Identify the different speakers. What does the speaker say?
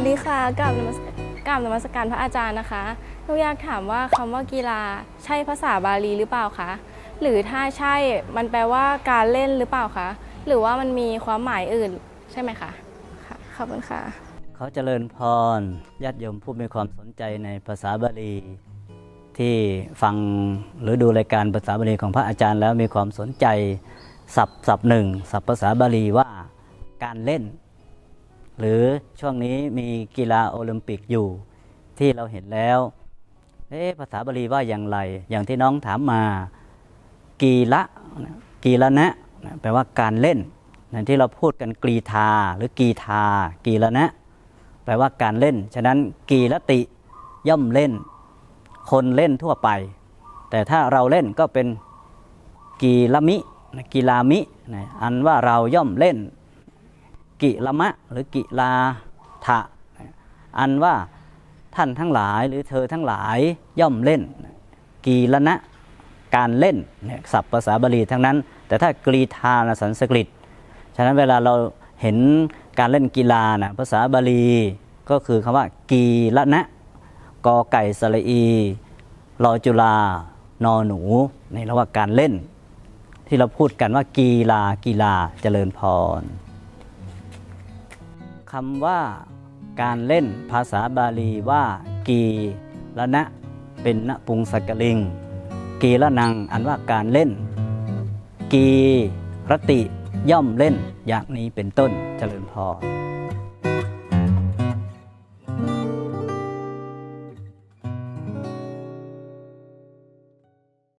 Speaker 1: กราบนมัสกราบนมัสการพระอาจารย์นะคะหนูอยากถามว่าคำว่ากีฬาใช่ภาษาบาลีหรือเปล่าคะหรือถ้าใช่มันแปลว่าการเล่นหรือเปล่าคะหรือว่ามันมีความหมายอื่นใช่ไหมคะค่ะขอบคุณค่ะ
Speaker 2: เขาเจริญพรญาติโยมผู้มีความสนใจในภาษาบาลี ที่ฟังหรือดูรายการภาษาบาลีของพระอาจารย์แล้วมีความสนใจศัพท์ศัพท์หนึ่งศัพท์ภาษาบาลีว่าการเล่น หรือช่วงนี้มีกีฬาโอลิมปิกอยู่ ที่เราเห็นแล้วเอ๊ะภาษาบาลีว่าอย่างไร อย่างที่น้องถามมา กีละกีละนะแปลว่าการเล่นอย่างที่เราพูดกันกรีธาหรือกีธากีละนะแปลว่าการเล่น ฉะนั้นกีรติย่อมเล่น คนเล่นทั่วไป แต่ถ้าเราเล่นก็เป็นกีลมิกีฬามิ อันว่าเราย่อมเล่น กิลมะ หรือกิลาทะอันว่าท่านทั้งหลายหรือเธอทั้งหลายย่อมเล่น กีละนะการเล่นเนี่ยศัพท์ภาษาบาลีทั้งนั้น แต่ถ้ากรีธานะสันสกฤต ฉะนั้นเวลาเราเห็นการเล่นกีฬานะภาษาบาลีก็คือคำว่า กีละนะกอไก่สระอีรอจุลานอหนูนี่เราว่าการเล่น ที่เราพูดกันว่ากีฬากีฬาเจริญพร คำว่าการเล่นภาษาบาลีว่ากีละนะเป็นนปุงสกลิง กีละนังอันว่าการเล่น กีรติย่อมเล่นอย่างนี้เป็นต้นเจริญพร